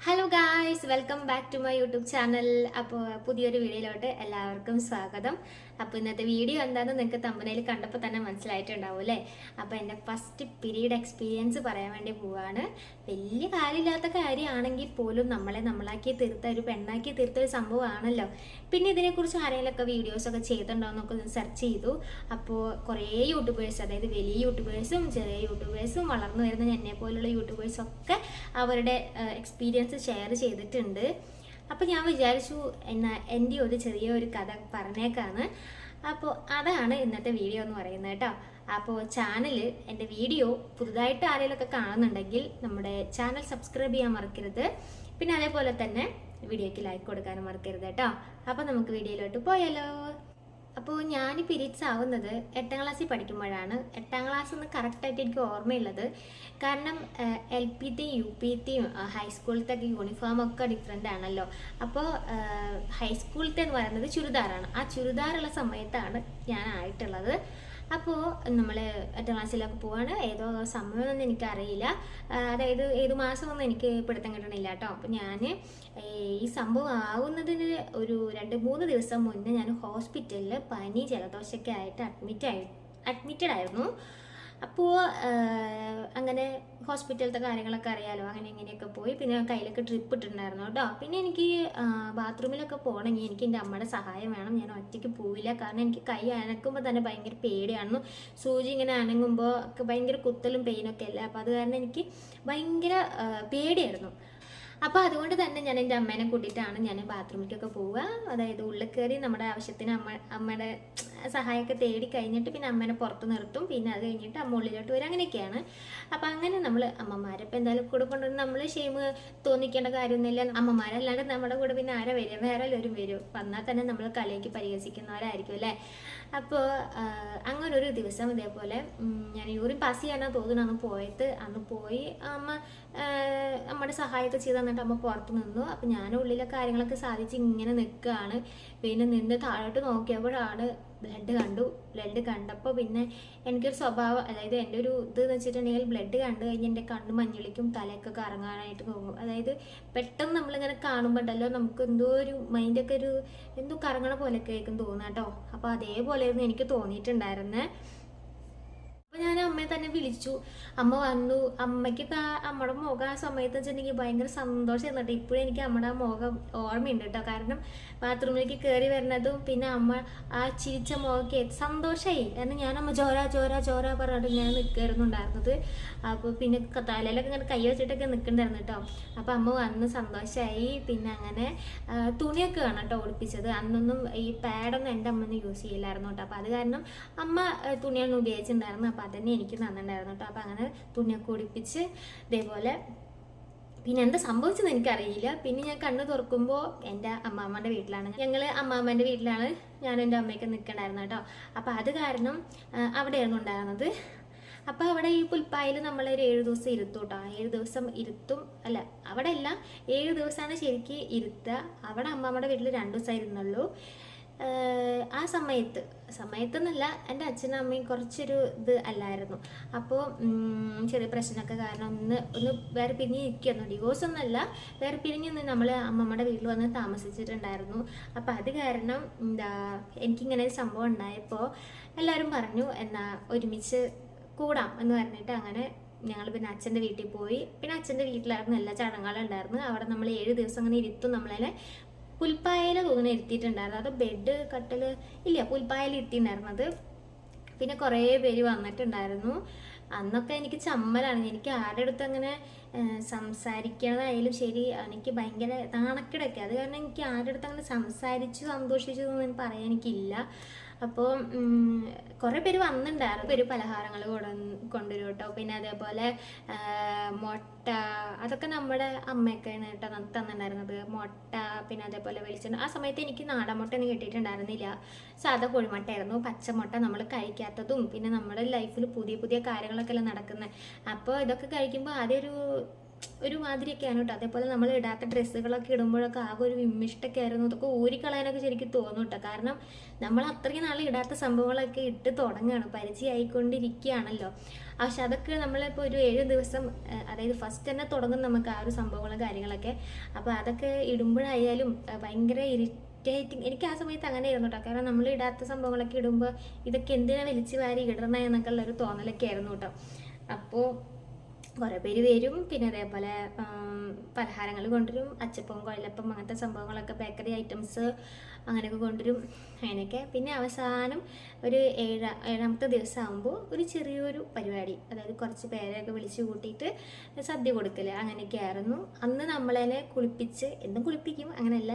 Hello guys welcome back to my YouTube channel അപ്പോൾ പുതിയൊരു വീഡിയോയിലോട്ട് എല്ലാവർക്കും സ്വാഗതം. അപ്പോൾ ഇന്നത്തെ വീഡിയോ എന്താണെന്ന് നിങ്ങൾക്ക് തമ്പനയിൽ കണ്ടപ്പോൾ തന്നെ മനസ്സിലായിട്ടുണ്ടാവും അല്ലേ? അപ്പോൾ എന്റെ ഫസ്റ്റ് പീരീഡ് എക്സ്പീരിയൻസ് പറയാൻ വേണ്ടി പോവാണ്. വലിയ കാര്യമില്ലാത്ത കാര്യമാണെങ്കിൽ പോലും നമ്മളെ നമ്മളാക്കി തീർത്ത ഒരു പെണ്ണാക്കി തീർത്ത ഒരു സംഭവമാണല്ലോ. പിന്നെ ഇതിനെക്കുറിച്ച് ആരെങ്കിലുമൊക്കെ വീഡിയോസൊക്കെ ചെയ്തിട്ടുണ്ടോ എന്നൊക്കെ സെർച്ച് ചെയ്തു. അപ്പോൾ കുറേ യൂട്യൂബേഴ്സ് അതായത് വലിയ യൂട്യൂബേഴ്സും ചെറിയ യൂട്യൂബേഴ്സും വളർന്നു വരുന്ന എന്നെ പോലുള്ള യൂട്യൂബേഴ്സൊക്കെ അവരുടെ എക്സ്പീരിയൻസ് ഷെയർ ചെയ്തിട്ടുണ്ട്. അപ്പോൾ ഞാൻ വിചാരിച്ചു എന്നാ എന്റെ ഒരു ചെറിയ ഒരു കഥ പറഞ്ഞേക്കാണ് അപ്പോൾ അതാണ് ഇന്നത്തെ വീഡിയോ എന്ന് പറയുന്നത് കേട്ടോ. അപ്പോൾ ചാനൽ എന്റെ വീഡിയോ പുതുതായിട്ട് ആരെങ്കിലുമൊക്കെ കാണുന്നുണ്ടെങ്കിൽ നമ്മുടെ ചാനൽ സബ്സ്ക്രൈബ് ചെയ്യാൻ മറക്കരുത്. പിന്നെ അതേപോലെ തന്നെ വീഡിയോയ്ക്ക് ലൈക്ക് കൊടുക്കാനും മറക്കരുത് കേട്ടോ. അപ്പോൾ നമുക്ക് വീഡിയോയിലോട്ട് പോയാലോ. അപ്പോൾ ഞാൻ പിരീഡ്സ് ആവുന്നത് എട്ടാം ക്ലാസ്സിൽ പഠിക്കുമ്പോഴാണ്. എട്ടാം ക്ലാസ് ഒന്ന് കറക്റ്റായിട്ട് എനിക്ക് ഓർമ്മയുള്ളത്. കാരണം എൽ പി ടിയും യു ടിയും ഹൈസ്കൂളിലത്തെ ഒക്കെ യൂണിഫോം ഒക്കെ ഡിഫറെന്റ് ആണല്ലോ. അപ്പോൾ ഹൈസ്കൂളിലത്തെ എന്ന് പറയുന്നത് ചുരിദാറാണ്. ആ ചുരിദാറുള്ള സമയത്താണ് ഞാൻ ആയിട്ടുള്ളത് അപ്പോൾ നമ്മൾ എട്ടാം ക്ലാസ്സിലൊക്കെ പോവാണ്. ഏതോ സമയമൊന്നും എനിക്കറിയില്ല. അതായത് ഏത് മാസമൊന്നും എനിക്ക് പിടുത്തം കിട്ടണില്ല കേട്ടോ അപ്പോൾ ഞാൻ ഈ സംഭവം ആവുന്നതിന് ഒരു രണ്ട് മൂന്ന് ദിവസം മുന്നേ ഞാൻ ഹോസ്പിറ്റലിൽ പനി ജലദോഷമൊക്കെ ആയിട്ട് അഡ്മിറ്റ് ആയി അഡ്മിറ്റഡ് ആയിരുന്നു അപ്പോൾ അങ്ങനെ ഹോസ്പിറ്റലത്തെ കാര്യങ്ങളൊക്കെ അറിയാലോ അങ്ങനെ ഇങ്ങനെയൊക്കെ പോയി. പിന്നെ കയ്യിലൊക്കെ ട്രിപ്പ് ഇട്ടിട്ടുണ്ടായിരുന്നു കേട്ടോ. പിന്നെ എനിക്ക് ബാത്റൂമിലൊക്കെ പോകണമെങ്കിൽ എനിക്ക് എന്റെ അമ്മയുടെ സഹായം വേണം. ഞാൻ ഒറ്റയ്ക്ക് പോവില്ല. കാരണം എനിക്ക് കൈ അനക്കുമ്പോൾ തന്നെ ഭയങ്കര പേടിയായിരുന്നു സൂചി ഇങ്ങനെ അനങ്ങുമ്പോൾ ഭയങ്കര കുത്തലും പെയിനൊക്കെ അല്ലേ? അപ്പോൾ അത് കാരണം എനിക്ക് ഭയങ്കര പേടിയായിരുന്നു. അപ്പോൾ അതുകൊണ്ട് തന്നെ ഞാൻ എന്റെ അമ്മേനെ കൂട്ടിയിട്ടാണ് ഞാൻ ബാത്റൂമിലേക്കൊക്കെ പോവുക. അതായത് ഉള്ളിൽ കയറി നമ്മുടെ ആവശ്യത്തിന് അമ്മ അമ്മയുടെ സഹായമൊക്കെ തേടി കഴിഞ്ഞിട്ട് പിന്നെ അമ്മേനെ പുറത്ത് നിർത്തും. പിന്നെ അത് കഴിഞ്ഞിട്ട് അമ്മ ഉള്ളിലോട്ട് വരും. അങ്ങനെയൊക്കെയാണ്. അപ്പം അങ്ങനെ നമ്മൾ അമ്മമാരെ ഇപ്പം എന്തായാലും കൂടെ കൊണ്ടുവന്ന് നമ്മൾ ഷെയിം തോന്നിക്കേണ്ട കാര്യമൊന്നുമില്ല. അമ്മമാരല്ലാണ്ട് നമ്മുടെ കൂടെ പിന്നെ ആരാ വരിക? വേറെ എല്ലാവരും വരും. വന്നാൽ തന്നെ നമ്മൾ കലയ്ക്ക് പരിഹസിക്കുന്നവരായിരിക്കും അല്ലേ? അപ്പോൾ അങ്ങനെ ഒരു ദിവസം ഇതേപോലെ ഞാൻ യൂറിൻ പാസ് ചെയ്യാനാണ് തോന്നുന്നു. അന്ന് പോയത്. അന്ന് പോയി അമ്മ അമ്മയുടെ സഹായമൊക്കെ ചെയ്ത് തന്നിട്ട് അമ്മ പുറത്ത് നിന്നു. അപ്പം ഞാൻ ഉള്ളിലെ കാര്യങ്ങളൊക്കെ സാധിച്ച് ഇങ്ങനെ നിൽക്കുകയാണ്. പിന്നെ നിന്ന് താഴോട്ട് നോക്കിയപ്പോഴാണ് ബ്ലഡ് കണ്ടു. ബ്ലഡ് കണ്ടപ്പോൾ പിന്നെ എനിക്കൊരു സ്വഭാവം അതായത് എന്റെ ഒരു ഇത് എന്ന് വെച്ചിട്ടുണ്ടെങ്കിൽ ബ്ലഡ് കണ്ടു കഴിഞ്ഞ് എന്റെ കണ്ണ് മഞ്ഞളിക്കും തലയൊക്കെ കറങ്ങാനായിട്ട് പോകും. അതായത് പെട്ടെന്ന് നമ്മളിങ്ങനെ കാണുമ്പോൾ ഉണ്ടല്ലോ നമുക്ക് എന്തോ ഒരു മൈൻഡൊക്കെ ഒരു എന്തോ കറങ്ങണ പോലെയൊക്കെ ആയിരിക്കും തോന്നുക കേട്ടോ അപ്പോൾ അതേപോലെയായിരുന്നു എനിക്ക് തോന്നിയിട്ടുണ്ടായിരുന്നത് അപ്പോൾ ഞാൻ അമ്മയെ തന്നെ വിളിച്ചു. അമ്മ വന്നു. അമ്മയ്ക്ക് അമ്മയുടെ മുഖം ആ സമയത്ത് വെച്ചിട്ടുണ്ടെങ്കിൽ ഭയങ്കര സന്തോഷമായിരുന്നു കേട്ടോ. ഇപ്പോഴും എനിക്ക് അമ്മയുടെ മുഖം ഓർമ്മയുണ്ട് കേട്ടോ. കാരണം ബാത്റൂമിലേക്ക് കയറി വരുന്നതും പിന്നെ അമ്മ ആ ചിരിച്ച മുഖമൊക്കെ സന്തോഷമായി കാരണം ഞാൻ അമ്മ ചോര ചോര ചോര പറഞ്ഞിട്ട് ഞാൻ നിൽക്കുമായിരുന്നുണ്ടായിരുന്നത് അപ്പോൾ പിന്നെ തലയിലൊക്കെ ഇങ്ങനെ കൈ വെച്ചിട്ടൊക്കെ നിൽക്കണ്ടായിരുന്നു കേട്ടോ. അപ്പോൾ അമ്മ വന്ന് സന്തോഷമായി പിന്നെ അങ്ങനെ തുണിയൊക്കെ വേണം കേട്ടോ ഒളിപ്പിച്ചത്. അന്നൊന്നും ഈ പാഡൊന്നും എന്റെ അമ്മ യൂസ് ചെയ്യില്ലായിരുന്നു കേട്ടോ. അപ്പോൾ അത് കാരണം അമ്മ തുണിയൊന്നും ഉപയോഗിച്ചിട്ടുണ്ടായിരുന്നു അപ്പോൾ അതന്നെ എനിക്ക് തന്നിട്ടുണ്ടായിരുന്നു കേട്ടോ അപ്പോൾ അങ്ങനെ തുണിയൊക്കെ ഒടിപ്പിച്ച് ഇതേപോലെ പിന്നെ എന്താ സംഭവിച്ചെന്ന് എനിക്കറിയില്ല. പിന്നെ ഞാൻ കണ്ണു തുറക്കുമ്പോൾ എന്റെ അമ്മാമ്മന്റെ വീട്ടിലാണ്. ഞങ്ങൾ അമ്മാമ്മന്റെ വീട്ടിലാണ് ഞാനും എന്റെ അമ്മയൊക്കെ നിൽക്കണ്ടായിരുന്നു കേട്ടോ അപ്പോൾ അത് കാരണം അവിടെയായിരുന്നു ഉണ്ടായിരുന്നത്. അപ്പോൾ അവിടെ ഈ പുൽപ്പായിൽ നമ്മളൊരു ഏഴ് ദിവസം ഇരുത്തും കേട്ടോ ഏഴ് ദിവസം ഇരുത്തും അല്ല അവിടെ അല്ല ഏഴ് ദിവസമാണ് ശരിക്ക് ഇരുത്തുക അവിടെ അമ്മാമ്മയുടെ വീട്ടിൽ രണ്ട് ദിവസമായിരുന്നുള്ളൂ ആ സമയത്ത്. സമയത്തെന്നല്ല എന്റെ അച്ഛനും അമ്മയും കുറച്ചൊരു ഇത് അല്ലായിരുന്നു. അപ്പോൾ ചെറിയ പ്രശ്നമൊക്കെ കാരണം ഒന്ന് ഒന്ന് വേറെ പിരിഞ്ഞ് ഇരിക്കുന്നു ഡിവോഴ്സ് ഒന്നല്ല വേറെ പിരിഞ്ഞ് നിന്ന് നമ്മൾ അമ്മമ്മയുടെ വീട്ടിൽ വന്ന് താമസിച്ചിട്ടുണ്ടായിരുന്നു. അപ്പോൾ അത് കാരണം എന്താ എനിക്കിങ്ങനെ ഒരു സംഭവം ഉണ്ടായപ്പോൾ എല്ലാവരും പറഞ്ഞു എന്നാ ഒരുമിച്ച് കൂടാം എന്ന് പറഞ്ഞിട്ട് അങ്ങനെ ഞങ്ങൾ പിന്നെ അച്ഛന്റെ വീട്ടിൽ പോയി. പിന്നെ അച്ഛന്റെ വീട്ടിലായിരുന്നു എല്ലാ ചടങ്ങുകളും ഉണ്ടായിരുന്നു അവിടെ നമ്മൾ ഏഴ് ദിവസം അങ്ങനെ ഇരുത്തും നമ്മളെ പുൽപ്പായയിൽ തോന്നുന്നു ഇരുത്തിയിട്ടുണ്ടായിരുന്നു. അത് ബെഡ് കട്ടിൽ ഇല്ല പുൽപ്പായയിൽ ഇരുത്തിയിട്ടുണ്ടായിരുന്നത് പിന്നെ കുറേ പേര് വന്നിട്ടുണ്ടായിരുന്നു. അന്നൊക്കെ എനിക്ക് ചമ്മലാണ്. എനിക്ക് ആരുടെ അടുത്ത് അങ്ങനെ സംസാരിക്കണതായാലും ശരി എനിക്ക് ഭയങ്കര നാണക്കിടൊക്കെ. അത് കാരണം എനിക്ക് ആരുടെ അടുത്ത് അങ്ങനെ സംസാരിച്ചു സന്തോഷിച്ചു എന്ന് പറയാൻ എനിക്കില്ല. അപ്പോൾ കുറേ പേര് വന്നിട്ടുണ്ടായിരുന്നു പേര് പലഹാരങ്ങൾ കൊണ്ടുവരും കേട്ടോ പിന്നെ അതേപോലെ മുട്ട അതൊക്കെ നമ്മുടെ അമ്മയൊക്കെയാണ് കേട്ടോ തന്നിട്ടുണ്ടായിരുന്നത് മുട്ട പിന്നെ അതേപോലെ വെളിച്ചെണ്ണ. ആ സമയത്ത് എനിക്ക് നാടൻ മുട്ട ഒന്നും കിട്ടിയിട്ടുണ്ടായിരുന്നില്ല. സാധാ കോഴിമുട്ടയായിരുന്നു. പച്ചമുട്ട നമ്മൾ കഴിക്കാത്തതും പിന്നെ നമ്മുടെ ലൈഫിൽ പുതിയ പുതിയ കാര്യങ്ങളൊക്കെ അല്ലേ നടക്കുന്നത് അപ്പോൾ ഇതൊക്കെ കഴിക്കുമ്പോൾ ആദ്യം ഒരു ഒരു മാതിരിയൊക്കെയാണ് കേട്ടോ. അതേപോലെ നമ്മൾ ഇടാത്ത ഡ്രസ്സുകളൊക്കെ ഇടുമ്പോഴൊക്കെ ആകെ ഒരു വിമ്മിഷ്ടൊക്കെ ആയിരുന്നു അതൊക്കെ ഊരിക്കളയാനൊക്കെ ശരിക്കും തോന്നും കേട്ടോ. കാരണം നമ്മൾ അത്രയും നാൾ ഇടാത്ത സംഭവങ്ങളൊക്കെ ഇട്ട് തുടങ്ങുകയാണ്. പരിചയമായിക്കൊണ്ടിരിക്കുകയാണല്ലോ. പക്ഷെ അതൊക്കെ നമ്മളിപ്പോൾ ഒരു ഏഴ് ദിവസം അതായത് ഫസ്റ്റ് തന്നെ തുടങ്ങും നമുക്ക് ആ ഒരു സംഭവങ്ങളും കാര്യങ്ങളൊക്കെ. അപ്പോൾ അതൊക്കെ ഇടുമ്പോഴായാലും ഭയങ്കര ഭയങ്കര ഇറിറ്റേറ്റിംഗ് എനിക്ക് ആ സമയത്ത് അങ്ങനെ ആയിരുന്നു കേട്ടോ. കാരണം നമ്മൾ ഇടാത്ത സംഭവങ്ങളൊക്കെ ഇടുമ്പോൾ ഇതൊക്കെ എന്തിനാ വലിച്ചു വാരി ഇടണേ എന്നൊക്കെ ഉള്ളൊരു തോന്നലൊക്കെ ആയിരുന്നു കേട്ടോ. അപ്പോൾ കുറേ പേര് വരും. പിന്നെ അതേപോലെ പലഹാരങ്ങൾ കൊണ്ടുവരും. അച്ചപ്പം കുഴലപ്പം അങ്ങനത്തെ സംഭവങ്ങളൊക്കെ ബേക്കറി ഐറ്റംസ് അങ്ങനെയൊക്കെ കൊണ്ടുവരും. അങ്ങനെയൊക്കെ. പിന്നെ അവസാനം ഒരു ഏഴ ഏഴാമത്തെ ദിവസം ആകുമ്പോൾ ഒരു ചെറിയൊരു പരിപാടി. അതായത് കുറച്ച് പേരെയൊക്കെ വിളിച്ച് കൂട്ടിയിട്ട് സദ്യ കൊടുക്കൽ അങ്ങനെയൊക്കെ ആയിരുന്നു അന്ന് നമ്മളതിനെ കുളിപ്പിച്ച് എന്നും കുളിപ്പിക്കും. അങ്ങനെയല്ല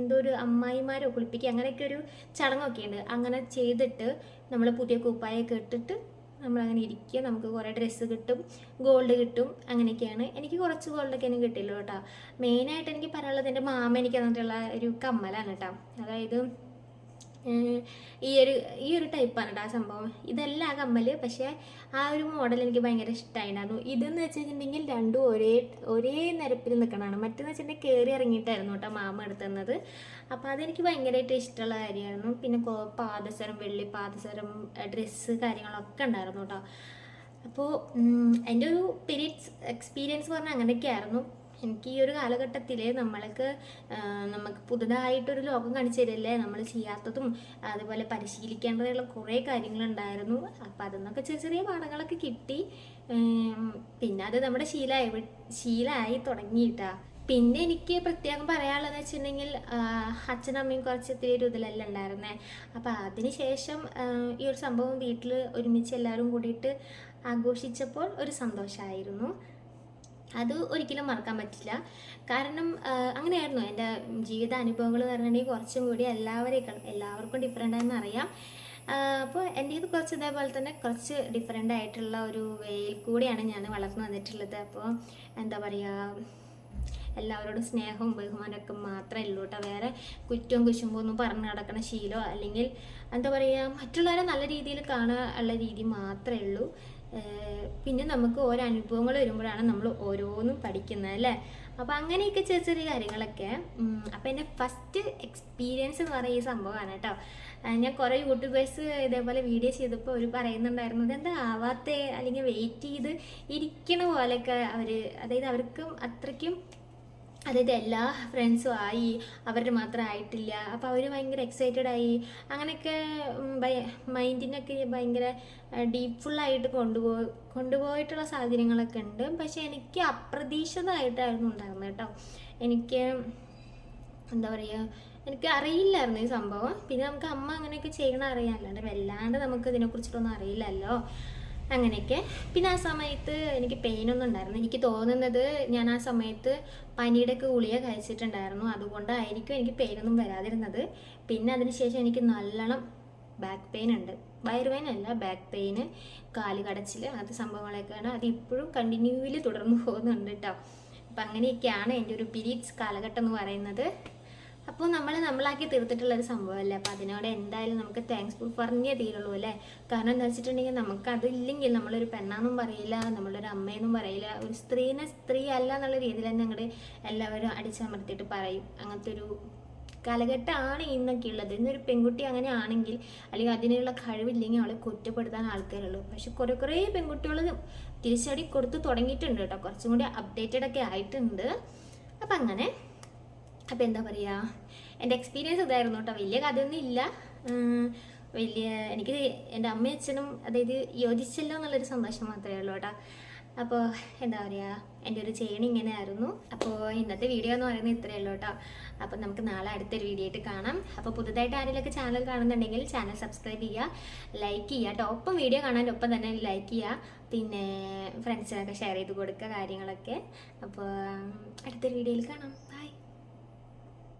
എന്തോ ഒരു അമ്മായിമാരോ കുളിപ്പിക്കുക അങ്ങനെയൊക്കെ ഒരു ചടങ്ങൊക്കെ ഉണ്ട്. അങ്ങനെ ചെയ്തിട്ട് നമ്മൾ പുതിയ കുപ്പായൊക്കെ ഇട്ടിട്ട് നമ്മളങ്ങനെ ഇരിക്കുക. നമുക്ക് കുറേ ഡ്രസ്സ് കിട്ടും ഗോൾഡ് കിട്ടും അങ്ങനെയൊക്കെയാണ്. എനിക്ക് കുറച്ച് ഗോൾഡൊക്കെ എനിക്ക് കിട്ടില്ല കേട്ടോ. മെയിനായിട്ട് എനിക്ക് പറയാനുള്ളത് എന്റെ മാമ എനിക്ക് തന്നിട്ടുള്ള ഒരു കമ്മലാണ് കേട്ടോ. അതായത് ഈ ഒരു ഈ ഒരു ടൈപ്പാണ് കേട്ടോ ആ സംഭവം. ഇതല്ല ആ കമ്മൽ പക്ഷേ ആ ഒരു മോഡൽ എനിക്ക് ഭയങ്കര ഇഷ്ടമായിരുന്നു ഇതെന്ന് വെച്ചിട്ടുണ്ടെങ്കിൽ രണ്ടും ഒരേ ഒരേ നിരപ്പിൽ നിൽക്കണതാണ്. മറ്റെന്ന് വെച്ചിട്ടുണ്ടെങ്കിൽ കയറി ഇറങ്ങിയിട്ടായിരുന്നു കേട്ടോ മാമ എടുത്തുന്നത് അപ്പോൾ അതെനിക്ക് ഭയങ്കരമായിട്ട് ഇഷ്ടമുള്ള കാര്യമായിരുന്നു പിന്നെ പാദസരം വെള്ളി പാദസരം ഡ്രസ്സ് കാര്യങ്ങളൊക്കെ ഉണ്ടായിരുന്നു കേട്ടോ അപ്പോൾ എന്റെ ഒരു പീരീഡ്സ് എക്സ്പീരിയൻസ് പറഞ്ഞാൽ അങ്ങനെയൊക്കെ ആയിരുന്നു എനിക്ക് ഈ ഒരു കാലഘട്ടത്തിൽ നമ്മൾക്ക് നമുക്ക് പുതുതായിട്ടൊരു ലോകം കാണിച്ചു തരില്ലേ? നമ്മൾ ചെയ്യാത്തതും അതുപോലെ പരിശീലിക്കേണ്ടതുള്ള കുറേ കാര്യങ്ങളുണ്ടായിരുന്നു. അപ്പോൾ അതെന്നൊക്കെ ചെറിയ ചെറിയ പാഠങ്ങളൊക്കെ കിട്ടി. പിന്നെ അത് നമ്മുടെ ശീലമായി ശീലമായി തുടങ്ങിയിട്ടാ പിന്നെ എനിക്ക് പ്രത്യേകം പറയാനുള്ളതെന്ന് വെച്ചിട്ടുണ്ടെങ്കിൽ ആ, അച്ഛനും അമ്മയും കുറച്ച് ഇത്തിരി ഒരു ഉണ്ടായിരുന്നേ. അപ്പോൾ അതിനുശേഷം ഈ ഒരു സംഭവം വീട്ടിൽ ഒരുമിച്ച് എല്ലാവരും കൂടിയിട്ട് ആഘോഷിച്ചപ്പോൾ ഒരു സന്തോഷമായിരുന്നു അത് ഒരിക്കലും മറക്കാൻ പറ്റില്ല. കാരണം അങ്ങനെയായിരുന്നു. എന്റെ ജീവിത അനുഭവങ്ങൾ എന്ന് പറഞ്ഞിട്ടുണ്ടെങ്കിൽ കുറച്ചും കൂടി എല്ലാവരേക്കാൾ എല്ലാവർക്കും ഡിഫറെന്റ് ആണെന്ന് അറിയാം. അപ്പോൾ എന്റെ ഇത് കുറച്ച് ഇതേപോലെ തന്നെ കുറച്ച് ഡിഫറെന്റ് ആയിട്ടുള്ള ഒരു വേയിൽ കൂടിയാണ് ഞാൻ വളർന്നു വന്നിട്ടുള്ളത്. അപ്പോൾ എന്താ പറയുക എല്ലാവരോടും സ്നേഹവും ബഹുമാനമൊക്കെ മാത്രമേ ഉള്ളൂ കേട്ടോ. വേറെ കുറ്റവും കുശുമ്പോ ഒന്നും പറഞ്ഞു നടക്കണ ശീലോ അല്ലെങ്കിൽ എന്താ പറയുക മറ്റുള്ളവരെ നല്ല രീതിയിൽ കാണാനുള്ള രീതി മാത്രമേ ഉള്ളൂ. പിന്നെ നമുക്ക് ഓരോ അനുഭവങ്ങൾ വരുമ്പോഴാണ് നമ്മൾ ഓരോന്നും പഠിക്കുന്നത് അല്ലേ? അപ്പോൾ അങ്ങനെയൊക്കെ ചെറിയ ചെറിയ കാര്യങ്ങളൊക്കെ അപ്പോൾ എന്റെ ഫസ്റ്റ് എക്സ്പീരിയൻസ് എന്ന് പറയുന്ന ഈ സംഭവമാണ് കേട്ടോ. ഞാൻ കുറേ യൂട്യൂബേഴ്സ് ഇതേപോലെ വീഡിയോ ചെയ്തപ്പോൾ അവർ പറയുന്നുണ്ടായിരുന്നു എന്താ ആവാത്തേ? അല്ലെങ്കിൽ വെയിറ്റ് ചെയ്ത് ഇരിക്കണ പോലെയൊക്കെ അവർ അതായത് അവർക്കും അത്രയ്ക്കും അതായത് എല്ലാ ഫ്രണ്ട്സും ആയി അവരുടെ മാത്രം ആയിട്ടില്ല. അപ്പോൾ അവർ ഭയങ്കര എക്സൈറ്റഡ് ആയി. അങ്ങനെയൊക്കെ മൈൻഡിനൊക്കെ ഭയങ്കര ഡീപ്പ് ഫുള്ളായിട്ട് കൊണ്ടുപോയി കൊണ്ടുപോയിട്ടുള്ള സാഹചര്യങ്ങളൊക്കെ ഉണ്ട്. പക്ഷെ എനിക്ക് അപ്രതീക്ഷിതമായിട്ടായിരുന്നു ഉണ്ടായിരുന്നത് കേട്ടോ. എനിക്ക് എന്താ പറയുക എനിക്ക് അറിയില്ലായിരുന്നു ഈ സംഭവം. പിന്നെ നമുക്ക് അമ്മ അങ്ങനെയൊക്കെ ചെയ്യണം അറിയാമല്ലോ വല്ലാണ്ട് നമുക്ക് ഇതിനെക്കുറിച്ചിട്ടൊന്നും അറിയില്ലല്ലോ. അങ്ങനെയൊക്കെ. പിന്നെ ആ സമയത്ത് എനിക്ക് പെയിനൊന്നും ഉണ്ടായിരുന്നു എനിക്ക് തോന്നുന്നത് ഞാൻ ആ സമയത്ത് പനിയുടെ ഒക്കെ ഗുളിക കഴിച്ചിട്ടുണ്ടായിരുന്നു. അതുകൊണ്ടായിരിക്കും എനിക്ക് പെയിനൊന്നും വരാതിരുന്നത്. പിന്നെ അതിനുശേഷം എനിക്ക് നല്ലോണം ബാക്ക് പെയിൻ ഉണ്ട്. വയറുവേന അല്ല ബാക്ക് പെയിന് കാൽ കടച്ചിൽ അങ്ങനത്തെ സംഭവങ്ങളൊക്കെയാണ്. അത് ഇപ്പോഴും കണ്ടിന്യൂവിൽ തുടർന്നു പോകുന്നുണ്ട് കേട്ടോ അപ്പം അങ്ങനെയൊക്കെയാണ് എന്റെ ഒരു പീരീഡ്സ് കാലഘട്ടം എന്ന് പറയുന്നത്. അപ്പോൾ നമ്മൾ നമ്മളാക്കി തീർത്തിട്ടുള്ള ഒരു സംഭവമല്ലേ? അപ്പോൾ അതിനോട് എന്തായാലും നമുക്ക് താങ്ക്സ് ഫുൾ പറഞ്ഞേ തീരുള്ളൂ അല്ലേ? കാരണം എന്താ വെച്ചിട്ടുണ്ടെങ്കിൽ നമുക്ക് അതില്ലെങ്കിൽ നമ്മളൊരു പെണ്ണാന്നും പറയില്ല നമ്മളൊരു അമ്മയെന്നും പറയില്ല. ഒരു സ്ത്രീനെ സ്ത്രീ അല്ല എന്നുള്ള രീതിയിൽ തന്നെ അങ്ങോട്ട് എല്ലാവരും അടിച്ചമർത്തിയിട്ട് പറയും. അങ്ങനത്തെ ഒരു കാലഘട്ടമാണ് ഇന്നൊക്കെ ഉള്ളത്. ഇന്നൊരു പെൺകുട്ടി അങ്ങനെ ആണെങ്കിൽ അല്ലെങ്കിൽ അതിനുള്ള കഴിവില്ലെങ്കിൽ അവളെ കുറ്റപ്പെടുത്താൻ ആൾക്കാരുള്ളൂ. പക്ഷെ കുറേ കുറേ പെൺകുട്ടികൾ തിരിച്ചടി കൊടുത്ത് തുടങ്ങിയിട്ടുണ്ട് കേട്ടോ. കുറച്ചും കൂടി അപ്ഡേറ്റഡ് ഒക്കെ ആയിട്ടുണ്ട്. അപ്പം അങ്ങനെ അപ്പം എന്താ പറയുക എന്റെ എക്സ്പീരിയൻസ് ഇതായിരുന്നു കേട്ടോ. വലിയ കഥയൊന്നും ഇല്ല വലിയ എനിക്ക് എന്റെ അമ്മയും അച്ഛനും അതായത് യോജിച്ചല്ലോ എന്നുള്ളൊരു സന്തോഷം മാത്രമേ ഉള്ളൂ കേട്ടോ. അപ്പോൾ എന്താ പറയുക എന്റെ ഒരു ചേണി ഇങ്ങനെ ആയിരുന്നു അപ്പോൾ ഇന്നത്തെ വീഡിയോ എന്ന് പറയുന്നത് ഇത്രയേ ഉള്ളൂ കേട്ടോ. അപ്പോൾ നമുക്ക് നാളെ അടുത്തൊരു വീഡിയോ ആയിട്ട് കാണാം. അപ്പോൾ പുതുതായിട്ട് ആരെങ്കിലൊക്കെ ചാനൽ കാണുന്നുണ്ടെങ്കിൽ ചാനൽ സബ്സ്ക്രൈബ് ചെയ്യുക ലൈക്ക് ചെയ്യുക കേട്ടോ. ഒപ്പം വീഡിയോ കാണാൻ ഒപ്പം തന്നെ ലൈക്ക് ചെയ്യുക. പിന്നെ ഫ്രണ്ട്സിനൊക്കെ ഷെയർ ചെയ്ത് കൊടുക്കുക കാര്യങ്ങളൊക്കെ. അപ്പോൾ അടുത്തൊരു വീഡിയോയിൽ കാണാം.